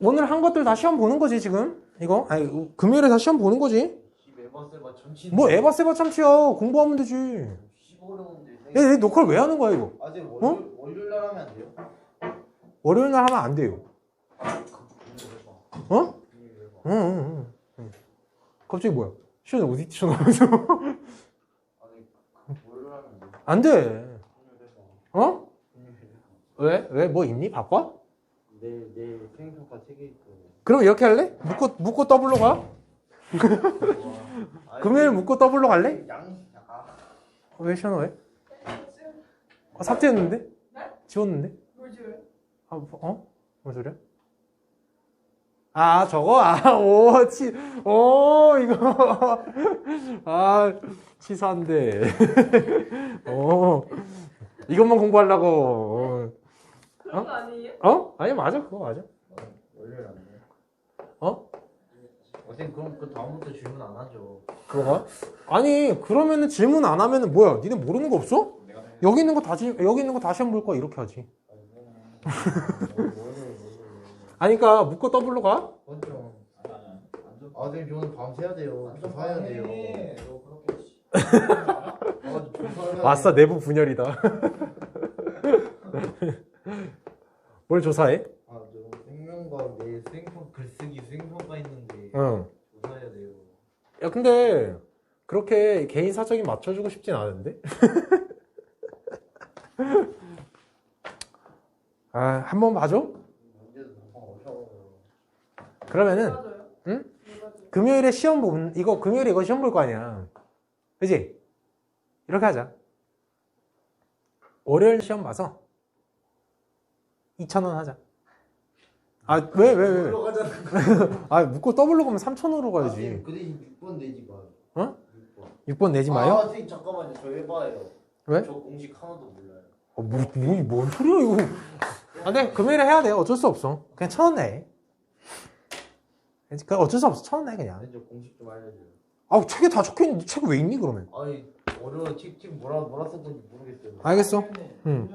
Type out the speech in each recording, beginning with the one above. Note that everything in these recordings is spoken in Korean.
오늘 한 것들 다 시험 보는 거지 지금 이거 아니 금요일에 다 시험 보는 거지 뭐 에바 세바 참치야 공부하면 되지 얘, 얘 녹화를 왜 하는 거야 이거 아직 월요일, 월요일 날 하면 안 돼요? 월요일 날 하면 안 돼요 어? 응, 응, 응, 응. 갑자기 뭐야 시원이 어디 안 돼요? 안돼 어? 왜? 왜? 뭐 있니? 바빠? 내일 내일 수행평가 책에 있고 그럼 이렇게 할래? 묶고 묶고 더블로 가? 금요일 묶고 더블로 갈래? 양 아, 왜 시원아 왜? 어, 삭제했는데? 지웠는데? 뭘 지어요? 아, 뭐, 어? 뭔 소리야? 아, 저거? 아, 오, 치, 오, 이거. 아, 치사한데. 어, 이것만 공부하려고. 그런 거 아니에요? 어? 아니, 맞아, 그거 맞아. 월요일 안? 어? 어쌤 그럼 그 다음부터 질문 안 하죠 그거가? 아니, 그러면은 질문 안 하면은 뭐야? 니네 모르는 거 없어? 여기 있는 거 다시, 여기 있는 거 다시 한번 볼 거야. 이렇게 하지. 아니, 그니까, 묶고 더블로 가? 먼저 아쌤 저는 밤새야 돼요 조사해야 돼요 아, 왔어, 내부 분열이다. 뭘 조사해? 아, 저 생명과학 내일 수행평 글쓰기 수행평가 있는데 응. 조사해야 돼요. 야, 근데 그렇게 개인 사정이 맞춰주고 싶진 않은데? 아, 한 번 봐줘? 그러면은. 응? 금요일에 시험 본, 이거 금요일에 이거 시험 볼 거 아니야. 그지? 이렇게 하자. 월요일 시험 봐서 2,000원 하자. 아, 왜, 왜, 왜? 올라가잖아. 아, 묶고 더블로 가면 3,000원으로 아, 가야지. 쌤, 근데 6번 내지 마요. 어? 6번. 6번 내지 마요? 아, 쌤 잠깐만요. 저 해봐요. 왜? 저 공식 하나도 몰라요. 어, 뭐, 뭐, 뭔 소리야, 이거. 아, 근데 금요일에 해야 돼. 어쩔 수 없어. 그냥 천원 내. 그냥 어쩔 수 없어. 천원 내, 그냥. 쌤, 저 공식 좀 알려줘요. 아우, 책에 다 적혀 있는데 책왜 있니, 그러면? 아니, 어려워. 책, 책 뭐라, 뭐라 썼던지 모르겠어요. 알겠어. 응.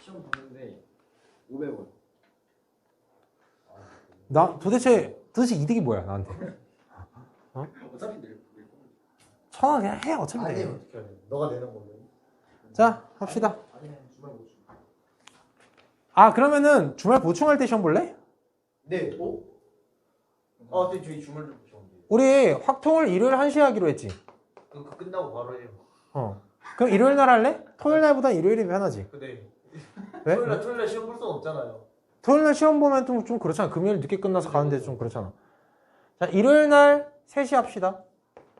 시험 보는데 500원. 나 도대체, 도대체 이득이 뭐야, 나한테? 어차피 낼낼 거야. 천원 그냥 해, 어차피 안 돼. 내면 어떻게 하냐. 너가 내는 걸로. 자, 합시다. 아니면 주말 못 주. 아, 그러면은 주말 보충할 때 시험 볼래? 네. 어? 아, 쌤, 저희 주말로 보셨는데. 우리 확통을 일요일 1시에 하기로 했지. 그, 그 끝나고 바로 해요. 어. 그럼 일요일 날 할래? 토요일 날보다 일요일이 편하지. 근데. 왜? 토요일 날, 토요일 날 시험 볼 수는 없잖아요. 토요일 날 시험 보면 좀, 좀 그렇잖아. 금요일 늦게 끝나서 가는데 좀 그렇잖아. 자, 일요일 날 3시 합시다.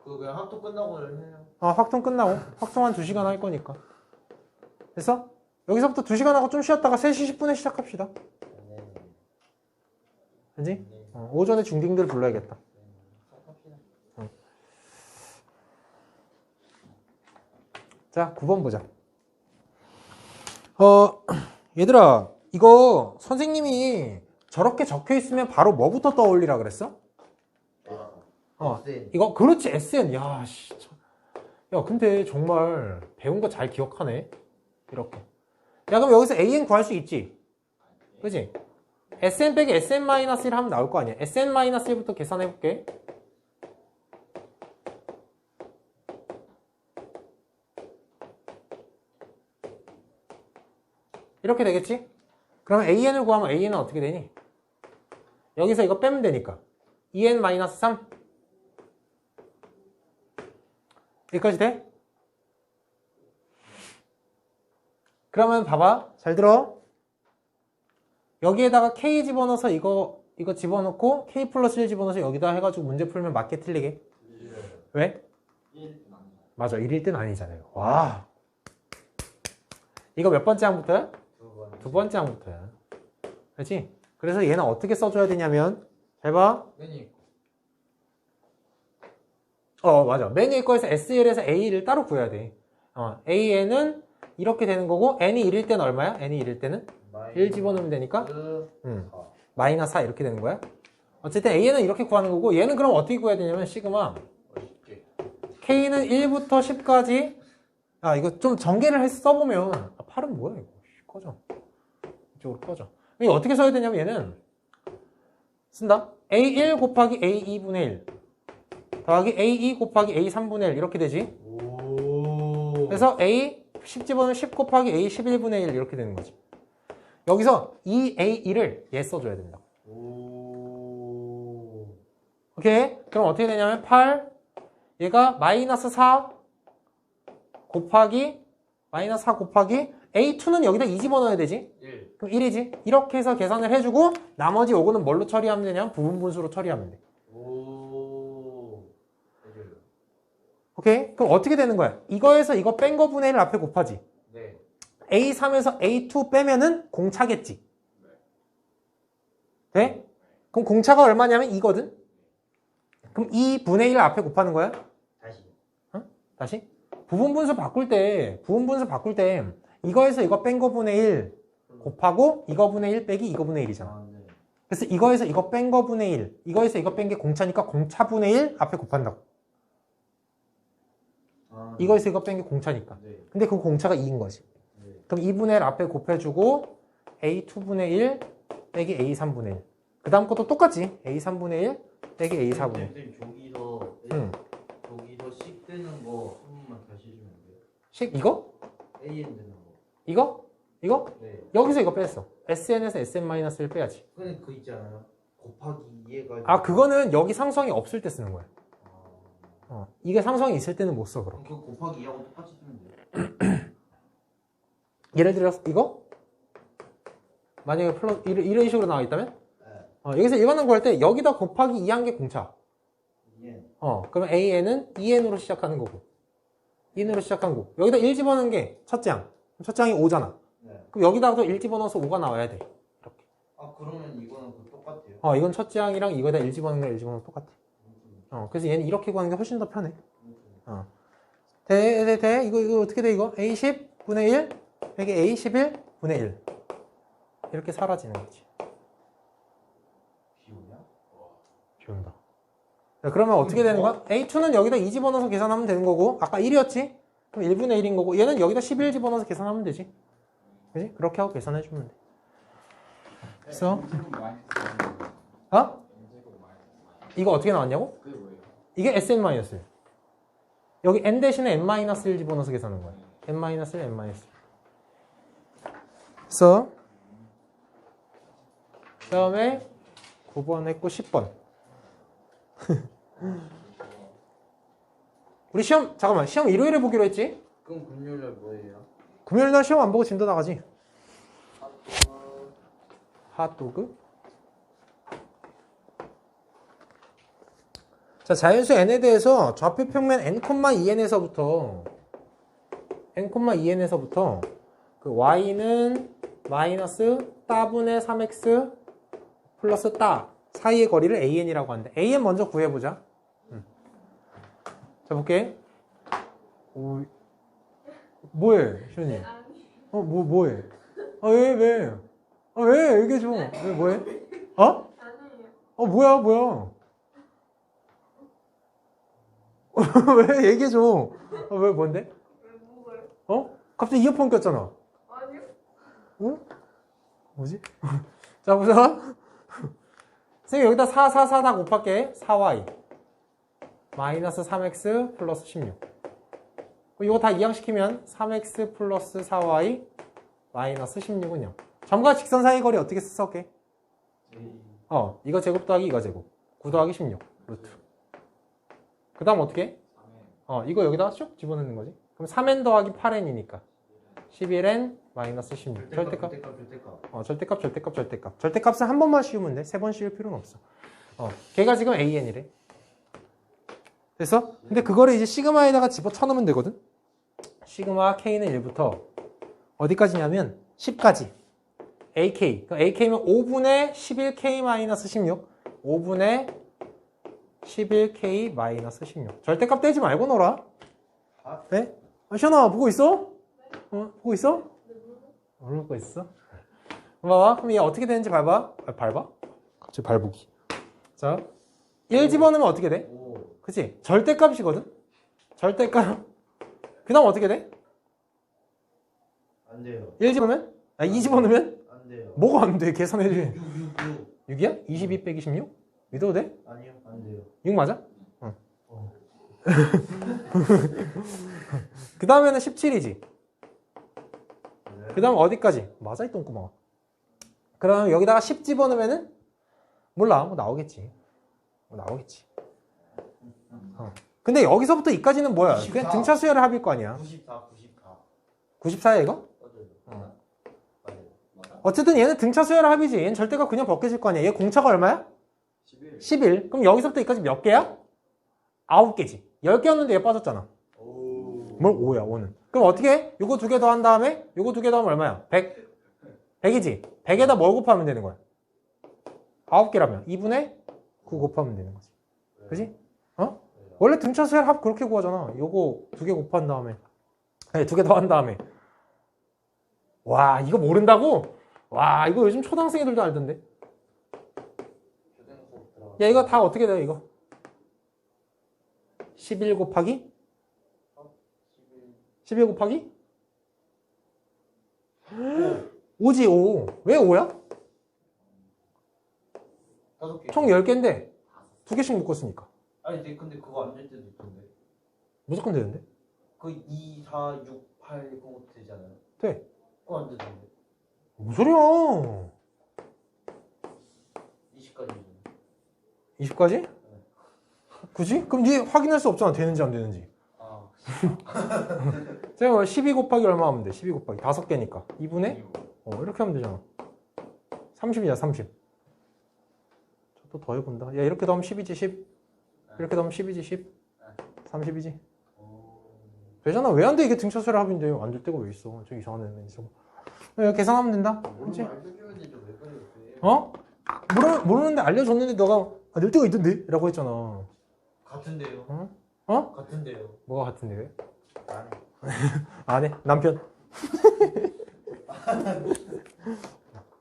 그, 그냥 학교 끝나고 해요. 아, 확통 끝나고. 확통 한 2시간 할 거니까. 됐어? 여기서부터 2시간 하고 좀 쉬었다가 3시 10분에 시작합시다. 네. 그지? 네. 어, 오전에 중딩들 불러야겠다. 자, 9번 보자. 어, 얘들아, 이거 선생님이 저렇게 적혀 있으면 바로 뭐부터 떠올리라 그랬어? 어, 쌤. 이거, 그렇지, SN. 야, 씨. 참. 야, 근데 정말 배운 거 잘 기억하네. 이렇게. 야, 그럼 여기서 AN 구할 수 있지? 그지? SN 빼기 SN-1 하면 나올 거 아니야. SN-1부터 계산해볼게. 이렇게 되겠지? 그러면 AN을 구하면 AN은 어떻게 되니? 여기서 이거 빼면 되니까. 2N-3. 여기까지 돼? 그러면 봐봐. 잘 들어. 여기에다가 K 집어넣어서 이거, 이거 집어넣고 K 플러스 1 집어넣어서 여기다 해가지고 문제 풀면 맞게 틀리게. 왜? 1은 아니야. 맞아. 1일 땐 아니잖아요. 와. 이거 몇 번째 항부터야? 두 번. 번째 항부터야. 그렇지? 그래서 얘는 어떻게 써줘야 되냐면, 잘 봐. 괜히 어, 맞아. 맨 위에 거에서 SL에서 A를 따로 구해야 돼. 어, AN은 이렇게 되는 거고, N이 1일 때는 얼마야? N이 1일 때는? 1 집어넣으면 되니까, 음, 마이너스 4 이렇게 되는 거야. 어쨌든 A는 이렇게 구하는 거고, 얘는 그럼 어떻게 구해야 되냐면, 시그마. K는 1부터 10까지, 아, 이거 좀 전개를 해서 써보면, 아, 8은 뭐야, 이거. 씨, 꺼져. 이쪽으로 꺼져. 이게 어떻게 써야 되냐면, 얘는, 쓴다. A1 곱하기 A2분의 1 더하기 A2 곱하기 A3분의 1 이렇게 되지. 오. 그래서 A 10 집어넣으면 10 곱하기 A 11분의 1 이렇게 되는 거지. 여기서 이 A2를 얘 써줘야 된다. 오. 오케이? 그럼 어떻게 되냐면 8 얘가 마이너스 4 곱하기 마이너스 4 곱하기 A2는 여기다 2 집어넣어야 되지. 1 그럼 1이지. 이렇게 해서 계산을 해주고 나머지 요거는 뭘로 처리하면 되냐면 부분 분수로 처리하면 돼. 오. 오케이? 그럼 어떻게 되는 거야? 이거에서 이거 뺀 거 분의 1 앞에 곱하지. 네. A3에서 A2 빼면은 공차겠지. 돼? 그럼 공차가 얼마냐면 이거든? 그럼 2분의 1 앞에 곱하는 거야? 다시. 다시? 부분 분수 바꿀 때, 부분 분수 바꿀 때, 이거에서 이거 뺀 거 분의 1 곱하고 이거 분의 1 빼기 이거 분의 1이잖아. 아, 네. 그래서 이거에서 이거 뺀 거 분의 1, 이거에서 이거 뺀 게 공차니까 공차 분의 1 앞에 곱한다고. 아, 네. 이거에서 이거 뺀 게 공차니까. 네. 근데 그 공차가 2인 거지. 네. 그럼 2분의 1 앞에 곱해주고 A2분의 1 빼기 A3분의 1. 그 다음 것도 똑같지. A3분의 1 빼기 A4분의 1. 선생님 저기서 응. 저기서 식 되는 거 한 번만 다시 해주면 안 돼요? 식 이거? AN 되는 거. 이거? 이거? 네. 여기서 이거 뺐어. SN에서 SM-1을 빼야지. 근데 그 있잖아요. 곱하기 2해가지고. 아, 그거는 여기 상성이 없을 때 쓰는 거야. 아, 어, 이게 상성이 있을 때는 못 써, 그럼. 그럼 그 곱하기 2하고 똑같이 쓰면 돼요. 예를 들어서 이거? 만약에 플러스, 이런, 이런 식으로 나와 있다면? 네. 어, 여기서 일반항 구할 때 여기다 곱하기 2한 게 공차. 2N. 어, 그러면 AN은 2N으로 시작하는 거고. 2N으로 시작한 거. 여기다 1 집어넣은 게 첫째 항. 첫 장이 5잖아. 네. 그럼 여기다가도 1 집어넣어서 5가 나와야 돼. 이렇게. 아 그러면 이거는 그 똑같아요. 어, 이건 첫째 항이랑 이거에다 1 집어넣은 거랑 1 집어넣으면 똑같아. 어, 그래서 얘는 이렇게 구하는 게 훨씬 더 편해. 어. 돼, 돼, 돼. 이거, 이거 어떻게 돼, 이거? A10 분의 1, 여기 A11 분의 1. 이렇게 사라지는 거지. 비 오냐? 비운다. 자, 그러면 어떻게 되는 거야? A2는 여기다 2 집어넣어서 계산하면 되는 거고, 아까 1이었지? 그럼 1분의 1인 거고, 얘는 여기다 11 집어넣어서 계산하면 되지. 그지? 그렇게 하고 계산해 주면 돼. 그래서, 어? 이거 어떻게 나왔냐고? 이게 SN-1. 여기 n 대신에 n-1 집어넣어서 계산하는 거야. n-1, n-1. 그래서 그 다음에 9번 했고 10번. 우리 시험 잠깐만 시험 일요일에 보기로 했지? 그럼 금요일날 뭐예요? 금요일 날 시험 안 보고 진도 나가지. 핫도그. 자, 자연수 n에 대해서 좌표 평면 n,2n에서부터 n,2n에서부터 그 y는 마이너스 따분의 3x 플러스 따 사이의 거리를 an이라고 하는데 an 먼저 구해보자. 음. 자, 볼게. 오, 뭐해, 시현이? 어, 뭐, 뭐해? 아, 왜, 왜? 아, 왜? 얘기해 줘. 왜, 뭐해? 어? 어, 뭐야, 뭐야? 왜? 얘기해 줘. 어, 왜, 뭔데? 어? 갑자기 이어폰 꼈잖아. 아니요. 응? 뭐지? 자, 보자. 선생님, 여기다 4, 4, 4 다 곱할게. 4y. 마이너스 3x 플러스 16. 이거 다 이항시키면 3x 플러스 4y 마이너스 16은 0. 점과 직선 사이 거리 어떻게 써게? 어, 이거 제곱 더하기 이거 제곱. 9 더하기 16. 루트. 그 다음 어떻게? 해? 어, 이거 여기다 슉 집어넣는 거지. 그럼 3n 더하기 8n이니까. 11n 마이너스 16. 절대값. 절대값 절대값. 어, 절대값, 절대값, 절대값. 절대값은 한 번만 씌우면 돼. 세 번 씌울 필요는 없어. 어, 걔가 지금 AN이래. 됐어? 근데 그거를 이제 시그마에다가 집어 쳐넣으면 되거든? 시그마 K는 1부터 어디까지냐면 10까지. AK. AK면 5분의 11K 마이너스 16. 5분의 11K 마이너스 16. 절대값 떼지 말고 놀아. 아? 네? 아, 시연아, 보고 있어? 어, 보고 있어? 모르고 있어? 봐봐. 그럼 얘 어떻게 되는지 밟아. 아, 밟아? 갑자기 밟기. 자, 1 집어넣으면 어떻게 돼? 오. 그치? 절대값이거든? 절대값. 그 다음 어떻게 돼? 안 돼요. 1 집어넣으면? 아, 2 집어넣으면? 안 돼요. 뭐가 안 돼? 계산해 줘. 6 6 6. 6이야? 22 빼기 16? 믿어도 돼? 아니요 안 돼요 6 맞아? 응. 어. 그 다음에는 17이지. 네. 그 다음 어디까지? 맞아, 이 똥구멍. 그럼 여기다가 10 집어넣으면은? 몰라, 뭐 나오겠지. 뭐 나오겠지. 어. 근데 여기서부터 이까지는 뭐야? 그냥 94. 등차 수열의 합일 거 아니야. 94 94 94야, 이거? 어. 어쨌든 얘는 등차 수열의 합이지. 얘는 절대가 그냥 벗겨질 거 아니야. 얘 공차가 얼마야? 11 11. 그럼 여기서부터 여기까지 몇 개야? 9개지. 10개였는데 얘 빠졌잖아. 오 뭘 5야, 5는. 그럼 어떻게 해? 요거 두 개 더 한 다음에 요거 두 개 더 하면 얼마야? 100. 100이지. 100에다 뭘 곱하면 되는 거야? 9개라면 2분의 9 곱하면 되는 거지. 그지? 어? 원래 등차 수열 합 그렇게 구하잖아. 요거 두 개 곱한 다음에. 아니, 두개 더한 다음에. 와, 이거 모른다고? 와, 이거 요즘 초등학생들도 알던데. 초등 수업 들어가 야, 이거 다 어떻게 돼요, 이거? 11 곱하기? 11 곱하기? 5지, 5. 왜 5야? 다섯 개총 10개인데, 두 개씩 묶었으니까. 아니 근데, 근데 그거 안 될 때도 있던데 무조건 되는데? 그 2, 4, 6, 8 그거 되잖아요 돼. 그거 안 되던데 무슨 소리야? 20까지 20까지? 굳이? 그럼 니 확인할 수 없잖아. 되는지 안 되는지. 아 제가 12 곱하기 얼마 하면 돼? 12 곱하기 5개니까. 2분의? 어, 이렇게 하면 되잖아. 30이야, 30. 저도 더 해본다. 야, 이렇게 더하면 10이지, 10. 이렇게 더하면 10이지, 10. 30이지. 되잖아. 왜 안 돼? 이게 등차수열 합인데. 안 될 때가 왜 있어? 저 이상한 애는 있어. 야, 계산하면 된다. 그렇지? 왜 그래요 어? 모르, 모르는데 알려줬는데 너가 아, 낼 때가 있던데? 라고 했잖아. 같은데요 어? 어? 같은데요 뭐가 같은데? 아니 안 해. 남편.